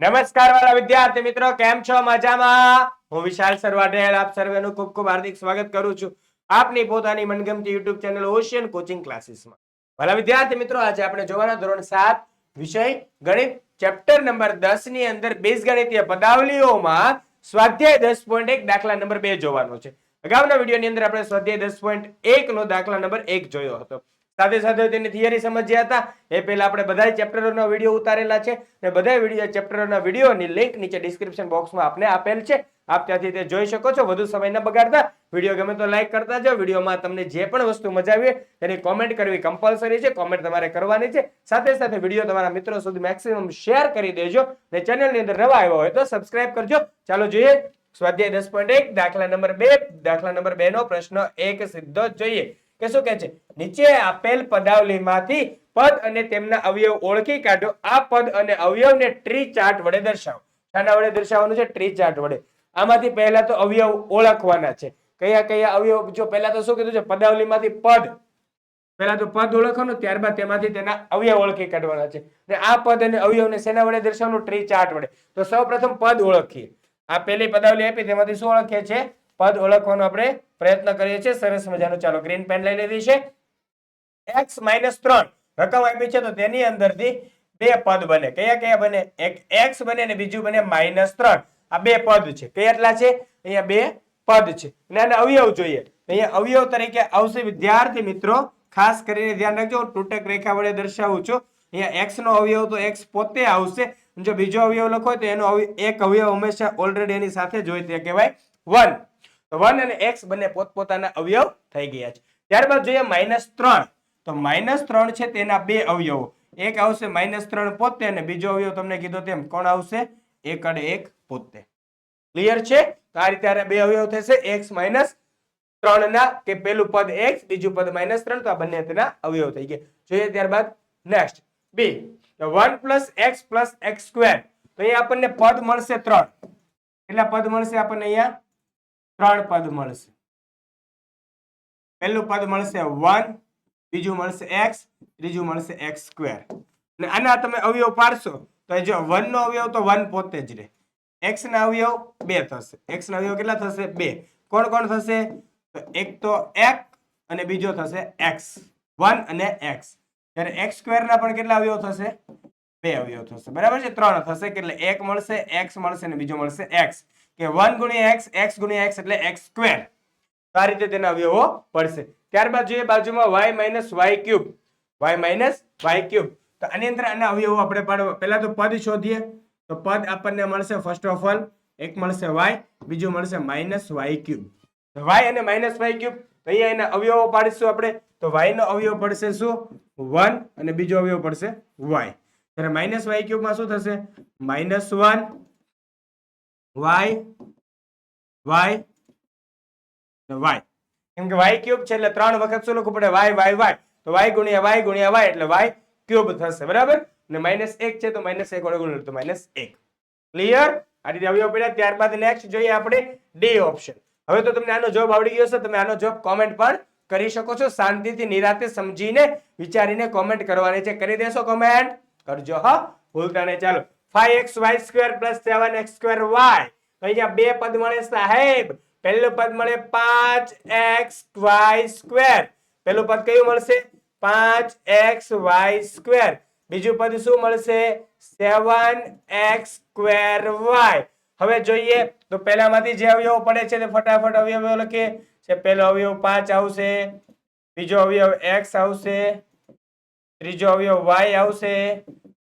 નમસ્કાર વાલા વિદ્યાર્થી મિત્રો, કેમ છો? મજામાં? હું વિશાલ સરવાટેલ આપ સર્વેનું ખૂબ ખૂબ હાર્દિક સ્વાગત કરું છું આપની પોતાની મનગમતી યુટ્યુબ ચેનલ ઓશિયન કોચિંગ ક્લાસીસમાં વાલા વિદ્યાર્થી મિત્રો, આજે આપણે જોવાના ધોરણ સાત, વિષય ગણિત ચેપ્ટર નંબર દસની અંદર બીજગણિતીય પદાવલીઓમાં સ્વાધ્યાય દસ પોઈન્ટ એક દાખલા નંબર બે જોવાનો છે. અગાઉના વિડીયોની અંદર આપણે સ્વાધ્યાય દસ પોઈન્ટ એક નો દાખલા નંબર એક જોયો હતો. સાથે સાથે તેની થિયરી સમજ્યા હતા. એ પહેલા આપણે બધા ચેપ્ટરોના વીડિયો ઉતારેલા છે અને બધા વીડિયો ચેપ્ટરોના વિડીયોની લિંક નીચે ડિસ્ક્રિપ્શન બોક્સમાં આપને આપેલ છે. આપ ત્યાંથી તે જોઈ શકો છો. વધુ સમય ન બગાડતા. વીડિયો ગમે તો લાઈક કરતા જાઓ. વિડીયોમાં તમને જે પણ વસ્તુ મજા આવી તેની કોમેન્ટ કરવી કમ્પલસરી છે. કોમેન્ટ તમારે કરવાની છે. સાથે સાથે વીડિયો તમારા મિત્રો સુધી મેક્સિમમ શેર કરી દેજો અને ચેનલની અંદર નવા આવ્યો હોય તો સબસ્ક્રાઇબ કરજો. ચાલો જોઈએ. સ્વાધ્યાય દસ પોઈન્ટ એક, દાખલા નંબર બે, દાખલા નંબર બે નો પ્રશ્ન એક સીધો જોઈએ. કે શું કહે છે? નીચે આપેલ પદાવલીમાંથી પદ અને તેમના અવયવ ઓળખી કાઢો. આ પદ અને અવયવને ટ્રી ચાર્ટ વડે દર્શાવો. શાના વડે દર્શાવવાનું છે? ટ્રી ચાર્ટ વડે. આમાંથી પહેલા તો અવયવ ઓળખવાના છે. કયા કયા અવયવ? જો પહેલા તો શું કીધું છે? પદાવલીમાંથી પદ. પહેલા તો પદ ઓળખવાનું, ત્યારબાદ તેમાંથી તેના અવયવ ઓળખી કાઢવાના છે. અને આ પદ અને અવયવને શેના વડે દર્શાવવાનું? ટ્રી ચાર્ટ વડે. તો સૌપ્રથમ પદ ઓળખીએ. આ પહેલી પદાવલી આપી, તેમાંથી શું ઓળખીએ છે? પદ ઓળખવાનો આપણે પ્રયત્ન કરીએ છીએ. સરસ મજાનો. ચાલો ગ્રીન પેન લઈ લીધી છે. X માઇનસ ત્રણ. રકમ આપી છે તો તેની અંદરથી બે પદ બને. કયા કયા બને? એક x બને અને બીજું બને માઇનસ ત્રણ. આ બે પદ છે. કયા એટલા છે? અહીંયા બે પદ છે. અને આને અવયવ જોઈએ. અહીંયા અવયવ તરીકે આવશે વિદ્યાર્થી મિત્રો. ખાસ કરીને ધ્યાન રાખજો તૂટક રેખા વડે દર્શાવું છું. અહીંયા x નો અવયવ તો x પોતે આવશે. જો બીજો અવયવ લખો તો એનો એક અવયવ હંમેશા ઓલરેડી એની સાથે જ હોય. તે કહેવાય વન તો વન અને એક્સ બંને પોતપોતાના અવયવ થઈ ગયા છે. ત્યારબાદ જોઈએ માઇનસ ત્રણ. તો માઇનસ ત્રણ છે તેના બે અવયવો. એક આવશે માઇનસ ત્રણ પોતે અને બીજો અવયવ તમને કીધો તેમ કોણ આવશે? એક અને એક પોતે. ક્લિયર છે? તો આ રીતે બે અવયવ થશે. એક્સ માઇનસ ત્રણ ના કે પેલું પદ એક્સ, બીજું પદ માઇનસ ત્રણ, તો આ બંને તેના અવયવ થઈ ગયા. જોઈએ ત્યારબાદ next. B one plus X plus X square. તો અહીંયા આપણને પદ મળશે ત્રણ. કેટલા પદ મળશે આપણને અહીંયા? ત્રણ પદ મળશે. પહેલું પદ મળશે વન, બીજું મળશે એક્સ, ત્રીજું મળશે એક્સ સ્ક્વેર. અને આના તમે અવયવ પાડશો, તો જો વન નો અવયવ તો વન પોતે જ રહે. એક્સ ના અવયવ બે થશે. એક્સ ના અવયવ કેટલા થશે? બે. કોણ કોણ થશે? તો એક તો એક અને બીજો થશે એક્સ. વન અને એક્સ. ત્યારે એક્સ સ્ક્વેર ના પણ કેટલા અવયવ થશે? બે અવયવ થશે. બરાબર છે? ત્રણ થશે એટલે એક મળશે, એક્સ મળશે અને બીજો મળશે એક્સ. કે વન ગુણ્યા એક્સ એક્સ ગુણ્યા એક્સ એટલે એક્સ સ્ક્વેર. તો આ રીતે તેના અવયવો પડશે. ત્યારબાદ જોઈએ બાજુમાં Y minus Y cube. Y minus Y cube. તો આની અંદર આના અવયવો આપણે પાડવા. પહેલા તો પદ શોધીએ. તો પદ આપણને મળશે ફર્સ્ટ ઓફ ઓલ એક મળશે વાય, બીજું મળશે માઇનસ વાય ક્યુબ. વાય અને માઇનસ વાય ક્યુબ, તો અહીંયા એના અવયવો પાડીશું આપણે. તો વાય નો અવયવ પડશે શું? વન અને બીજો અવયવ પડશે વાય. ત્યારે માઇનસ વાય ક્યુબમાં શું થશે? Minus one Y Y Y કેમ કે વાય ક્યુબ છે એટલે ત્રણ વખત શું લખવું પડે? વાય વાય વાય તો વાય ગુણ્યા વાય ગુણ્યા વાય એટલે વાય ક્યુબ થશે, બરાબર? અને માઇનસ એક છે તો માઇનસ એક વડે ગુણ્યું તો માઇનસ એક. ક્લિયર આ રીતે અવયવ પડ્યા, ત્યારબાદ નેક્સ્ટ જોઈએ આપણે ડી ઓપ્શન હવે તો તમને આનો જવાબ આવડી ગયો છે તમે આનો જવાબ કોમેન્ટ પણ કરી શકો છો. શાંતિથી, નિરાતે સમજીને વિચારીને કોમેન્ટ કરવાની છે. કરી દેશો કોમેન્ટ કરજો, હા. ભૂલતા નહીં ચાલો. Five X Y square plus seven X square Y અહીંયા બે પદ મળે સાહેબ. પહેલું પદ મળે પાંચ એક્સ વાય સ્ક્વેર પહેલું પદ કયું મળશે? પાંચ એક્સ વાય સ્ક્વેર બીજું પદ શું મળશે? સેવન એક્સ સ્ક્વેર વાય હવે જોઈએ. તો પહેલામાંથી જે અવયવ પડે છે તે ફટાફટ અવયવો લખીએ. છે, પહેલો અવયવ પાંચ આવશે. બીજો અવયવ એક્સ આવશે. ત્રીજો અવયવ વાય આવશે,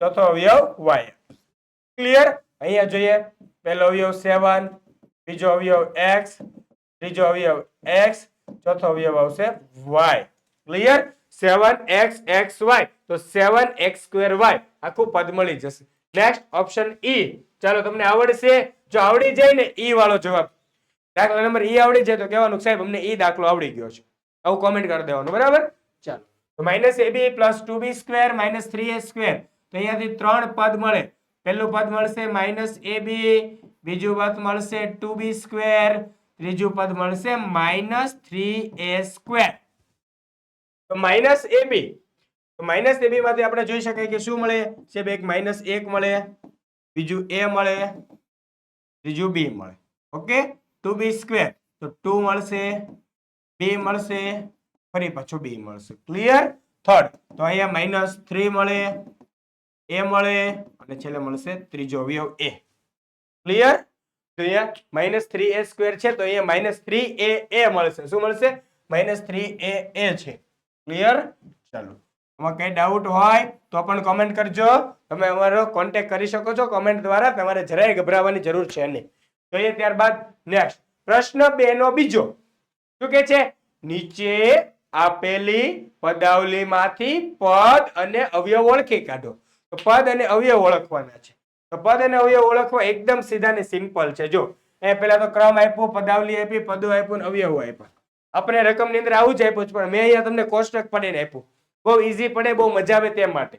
ચોથો અવયવ વાય. ક્લિયર અહીંયા જોઈએ. પહેલો અવયવ સેવન, બીજો અવયવ એક્સ, ત્રીજો અવયવ એક્સ, ચોથો અવયવ આવશે y. Clear seven x x y. તો સેવન એક્સ સ્ક્વેર વાય. આખું પદ મળી જશે. નેક્સ્ટ ઓપ્શન ઈ ચાલો, તમને આવડશે? જો આવડી જાય ને ઈ વાળો જવાબ. દાખલા નંબર ઈ આવડી જાય તો કહેવાનું સાહેબ, અમને ઈ દાખલો આવડી ગયો છે. આવું કોમેન્ટ કરી દેવાનું. બરાબર? ચાલો. તો minus a b plus two b square minus three a square તો અહીંયાથી ત્રણ પદ મળે. પહેલું પદ મળશે માઇનસ એ બી બીજું પદ મળશે ટુ બી સ્ક્વેર ત્રીજું પદ મળશે માઇનસ થ્રી એ સ્ક્વેર તો માઇનસ એ બી તો માઇનસ એ બી માંથી આપણે જોઈ શકાય કે શું મળે? છે એક માઇનસ એક મળે, બીજું એ મળે, ત્રીજું બી મળે. ઓકે ટુ બી સ્ક્વેર તો ટુ મળશે બી મળશે ફરી પાછું બી મળશે. ક્લિયર થર્ડ તો અહીંયા માઇનસ થ્રી મળે એ મળે, અને છેલ્લે મળશે ત્રીજો અવયવ એ ક્લિયર તો અહીંયા માઇનસ થ્રી એ સ્ક્વેર છે, તો અહીંયા માઇનસ થ્રી એ એ મળશે. શું મળશે? માઇનસ થ્રી એ એ છે. ક્લિયર ચાલો. આમાં કઈ ડાઉટ હોય તો પણ કોમેન્ટ કરજો. તમે અમારો કોન્ટેક કરી શકો છો કોમેન્ટ દ્વારા. તમારે જરાય ગભરાવાની જરૂર છે નહીં. જોઈએ ત્યારબાદ નેક્સ્ટ પ્રશ્ન બે નો બીજો. શું કે છે? નીચે આપેલી પદાવલીમાંથી પદ અને અવયવ ઓળખી કાઢો. તો પદ અને અવયવ ઓળખવાના છે. તો પદ અને અવયવ ઓળખવા એકદમ સીધા ને સિમ્પલ છે. જો, એ પહેલા તો ક્રમ આપ્યો, પદાવલી આપી, પદો આપ્યું ને અવયવો આપ્યા. આપણે રકમની અંદર આવું જ આપ્યું પણ મેં અહીંયા તમને કોષ્ટક પડીને આપ્યું. બહુ ઈઝી પડે, બહુ મજા આવે તે માટે.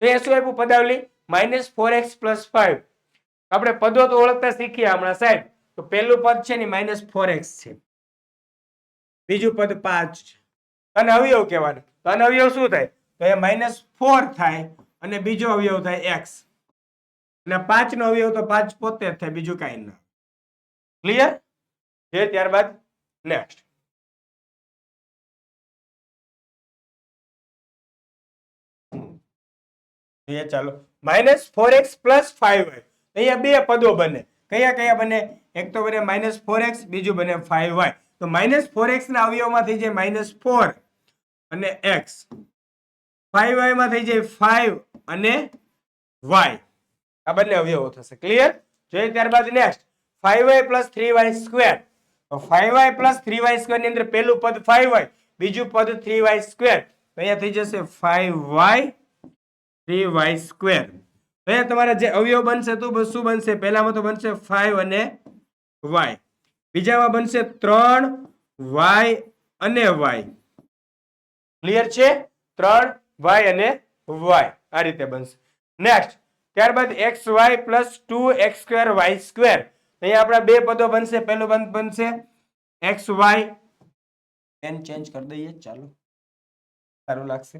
તો એ શું આપ્યું? પદાવલી. Minus four x plus five આપણે પદો તો ઓળખતા શીખ્યા હમણાં, સાહેબ. તો પહેલું પદ છે ને માઇનસ ફોર એક્સ છે. બીજું પદ પાંચ છે. અને અવયવ કહેવાનું. તો આનો અવયવ શું થાય? તો એ માઇનસ ફોર થાય અને બીજો અવયવ થાય એક્સ અને પાંચ નો અવયવ તો પાંચ પોતે જ થાય, બીજું કાંઈ ના ક્લિયર છે ત્યારબાદ નેક્સ્ટ ચાલો. Minus four x plus five y અહીંયા બે પદો બને. કયા કયા બને? એક તો બને માઇનસ ફોર એક્સ બીજું બને ફાઈવ વાય તો માઇનસ ફોર એક્સ ના અવયવમાં થઈ માઇનસ ફોર અને એક્સ ફાઈવ વાયમાં થઈ જાય ફાઈવ અને વાય આ બંને અવયવો થશે. ક્લિયર જોઈએ ત્યારબાદ next five y plus three y square five y plus three y સ્ક્વેરની અંદર પહેલું પદ ફાઈવ વાય બીજું પદ થ્રી વાય સ્ક્વેર તો અહીંયા થઈ જશે five y three y square અહીંયા તમારા જે અવયવ બનશે તો શું બનશે? પહેલામાં તો બનશે ફાઈવ અને વાય બીજામાં બનશે ત્રણ વાય અને વાય ક્લિયર છે? ત્રણ વાય અને વાય. આ રીતે બનશે. નેક્સ્ટ ત્યારબાદ x y plus two x square y square. અહીંયા આપણા બે પદો બનશે. પહેલું બંધ બનશે એક્સ વાય. પેન ચેન્જ કરી દઈએ. ચાલો. સારું લાગશે.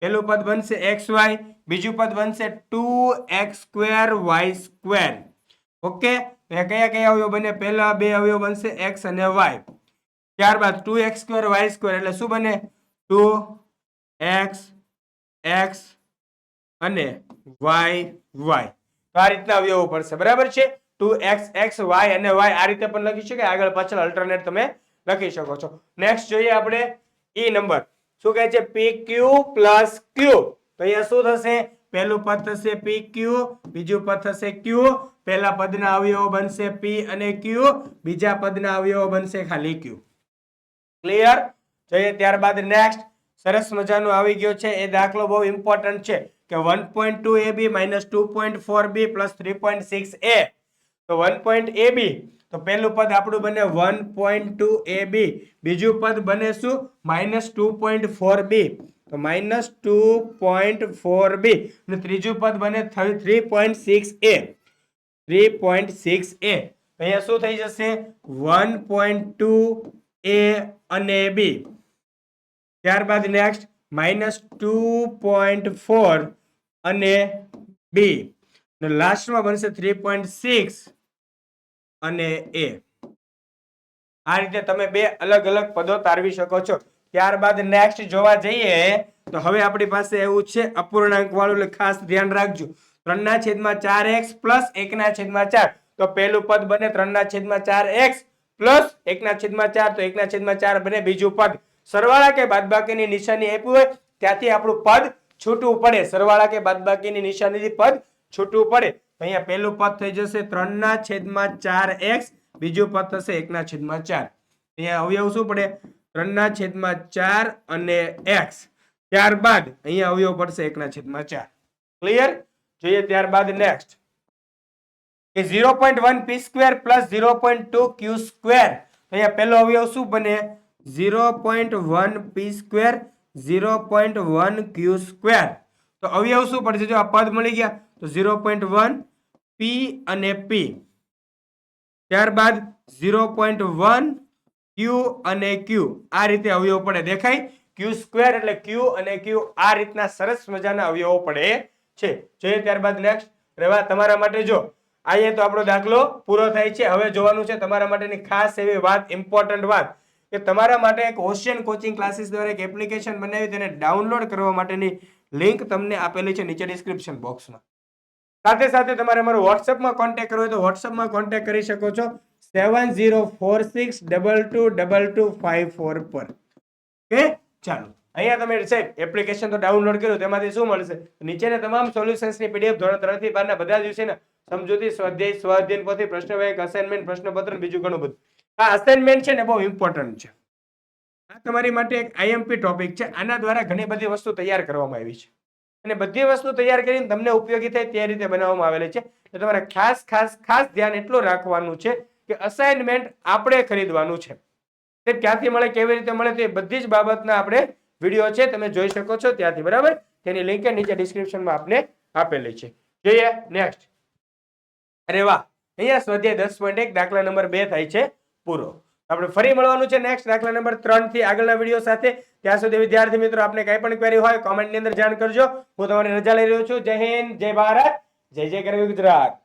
પહેલું પદ બનશે એક્સ વાય. બીજું પદ બનશે two x square y square. Okay? તો કયા કયા અવયવ બને? પહેલા બે અવયવ બનશે એક્સ અને વાય. ત્યારબાદ two x square y square. એટલે શું બને? ટુ એક્સ એક્સ અને વાય વાય. તો આ રીતના અવયવો પડશે. બરાબર છે? ટુ એક્સ એક્સ, વાય અને વાય આ રીતે પણ લખી શકાય. આગળ પાછળ અલ્ટરનેટ તમે લખી શકો છો. નેક્સ્ટ જોઈએ આપણે એ નંબર શું કહે છે? પી ક્યુ પ્લસ ક્યુ તો અહીંયા શું થશે? પહેલું પદ થશે પી ક્યુ બીજું પદ થશે ક્યુ પહેલા પદના અવયવો બનશે પી અને ક્યુ બીજા પદના અવયવો બનશે ખાલી ક્યુ ક્લિયર જોઈએ, ત્યારબાદ નેક્સ્ટ સરસ મજાનો આવી ગયો છે. એ દાખલો બહુ ઇમ્પોર્ટન્ટ છે કે one point two a b minus two point four b plus three point six a તો વન પોઈન્ટ એ બી તો પહેલું પદ આપણું બને one point two a b બીજું પદ બને શું? Minus two point four b તો minus two point four b અને ત્રીજું પદ બને three point six a three point six a અહીંયા શું થઈ જશે? વન પોઈન્ટ ટુ એ અને બી ત્યારબાદ next minus two point four અને બી લાસ્ટમાં બનશે થ્રી પોઈન્ટ સિક્સ અને એ આ રીતે તમે બે અલગ અલગ પદો તારવી શકો છો. ત્યારબાદ નેક્સ્ટ જોવા જઈએ, તો હવે આપણી પાસે એવું છે, અપૂર્ણાંક વાળું, એટલે ખાસ ધ્યાન રાખજો. ત્રણના છેદમાં ચાર એક્સ પ્લસ એકના છેદમાં ચાર. તો પહેલું પદ બને ત્રણના છેદમાં ચાર એક્સ પ્લસ એકના છેદમાં ચાર, તો એકના છેદમાં ચાર બને બીજું પદ. સરવાળા કે બાદબાકીની નિશાની આપી હોય, ત્યાંથી આપણું પદ છૂટવું પડે. સરવાળા કે બાદબાકીની નિશાનીથી પદ છૂટવું પડે. અહીંયા પહેલું પદ થઈ જશે ત્રણના છેદમાં ચાર એક્સ, બીજું પદ થશે એકના છેદમાં ચાર. અહીંયા અવયવ શું પડે? ત્રણના છેદમાં ચાર અને એક્સ. ત્યારબાદ અહીંયા અવયવ પડશે એકના છેદમાં ચાર. ક્લિયર જોઈએ ત્યારબાદ next zero point one p square plus zero point two q square. અહીંયા પહેલો અવયવ શું બને? Zero point one p square, zero point one q square. તો અવયવ શું પડશે? જો આ પદ મળી ગયા, તો ઝીરો પોઈન્ટ વન પી અને પી. ત્યારબાદ ઝીરો પોઈન્ટ વન ક્યુ અને ક્યુ. આ રીતે અવયવ પડે. દેખાય? ક્યુ સ્ક્વેર એટલે ક્યુ અને ક્યુ આ રીતના સરસ મજાના અવયવો પડે છે. જોઈએ ત્યારબાદ નેક્સ્ટ. રેવા, તમારા માટે જો. અહીંયા તો આપણો દાખલો પૂરો થાય છે. હવે જોવાનું છે તમારા માટેની ખાસ એવી વાત, ઇમ્પોર્ટન્ટ વાત. કે તમારા માટે એક ઓશિયન કોચિંગ ક્લાસીસ દ્વારા એક એપ્લિકેશન બનાવી તેને ડાઉનલોડ કરવા માટેની લિંક તમને આપેલી છે નીચે ડિસ્ક્રિપ્શન બોક્સમાં સાથે સાથે તમારે અમારો વોટ્સઅપમાં કોન્ટેક્ટ કરવો હોય તો વોટ્સઅપમાં કોન્ટેક્ટ કરી શકો છો seven zero four six double two double two five four પર. કે ચાલો. અહીંયા તમે સાહેબ એપ્લિકેશન તો ડાઉનલોડ કર્યું, તેમાંથી શું મળશે? નીચેના તમામ સોલ્યુશન્સની પીડીએફ ધોરણ ત્રણથી બારના બધા જ વિષયના સમજૂતી સ્વાધ્યાય સ્વાધ્યાયન પોથી પ્રશ્ન બેંક અસાઇનમેન્ટ પ્રશ્નપત્ર બીજું ઘણું બધું. આ અસાઇનમેન્ટ છે ને બહુ ઇમ્પોર્ટન્ટ છે. આ તમારી માટે એક આઈએમપી ટોપિક છે. આના દ્વારા ઘણી બધી વસ્તુ તૈયાર કરવામાં આવી છે. અને બધી વસ્તુ તૈયાર કરીને તમને ઉપયોગી થાય તે રીતે બનાવવામાં આવેલી છે. તો તમારે ખાસ ખાસ ખાસ ધ્યાન એટલું રાખવાનું છે કે અસાઇનમેન્ટ આપણે ખરીદવાનું છે. તે ક્યાંથી મળે, કેવી રીતે મળે તે બધી જ બાબતના આપણે વીડિયો છે તમે જોઈ શકો છો ત્યાંથી, બરાબર? તેની લિંક નીચે ડિસ્ક્રિપ્શનમાં આપને આપેલી છે. જોઈએ નેક્સ્ટ અરે વાહ! અહીંયા સ્વાધ્યાય દસ પોઈન્ટ એક દાખલા નંબર બે થાય છે. પૂરો. આપણે ફરી મળવાનું છે નેક્સ્ટ દાખલા નંબર ત્રણથી આગળના વીડિયો સાથે. ત્યાં સુધી, વિદ્યાર્થી મિત્રો, આપને કઈ પણ ક્વેરી હોય કોમેન્ટની અંદર જાણ કરજો. હું તમારી રજા લઈ રહ્યો છું. જય હિન્દ, જય ભારત, જય જય કરવી ગુજરાત.